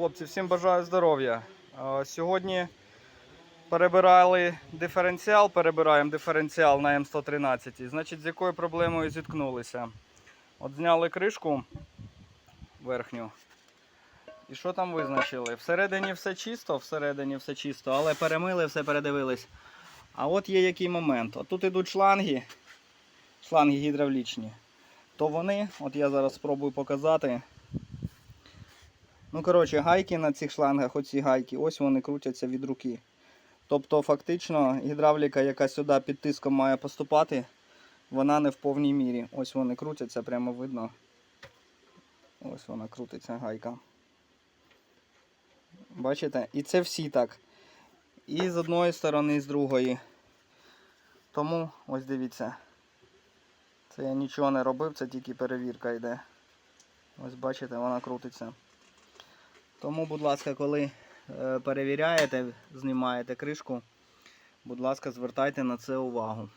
хлопці, всім бажаю здоров'я. Е, Сьогодні перебирали диференціал, перебираємо диференціал на М113. Значить, з якою проблемою зіткнулися? От зняли кришку верхню. І що там визначили? Всередині все чисто, всередині все чисто, але перемили, все передивились. А от є який момент. От тут ідуть шланги, шланги гідравлічні. То вони, от я зараз спробую показати. Ну, коротше, гайки на цих шлангах, оці гайки, ось вони крутяться від руки. Тобто, фактично, гідравліка, яка сюди під тиском має поступати, вона не в повній мірі. Ось вони крутяться, прямо видно. Ось вона крутиться гайка. Бачите? І це всі так. І з одної сторони, і з другої. Тому ось дивіться. Це я нічого не робив, це тільки перевірка йде. Ось бачите, вона крутиться. Тому, будь ласка, коли е, перевіряєте, знімаєте кришку, будь ласка, звертайте на це увагу.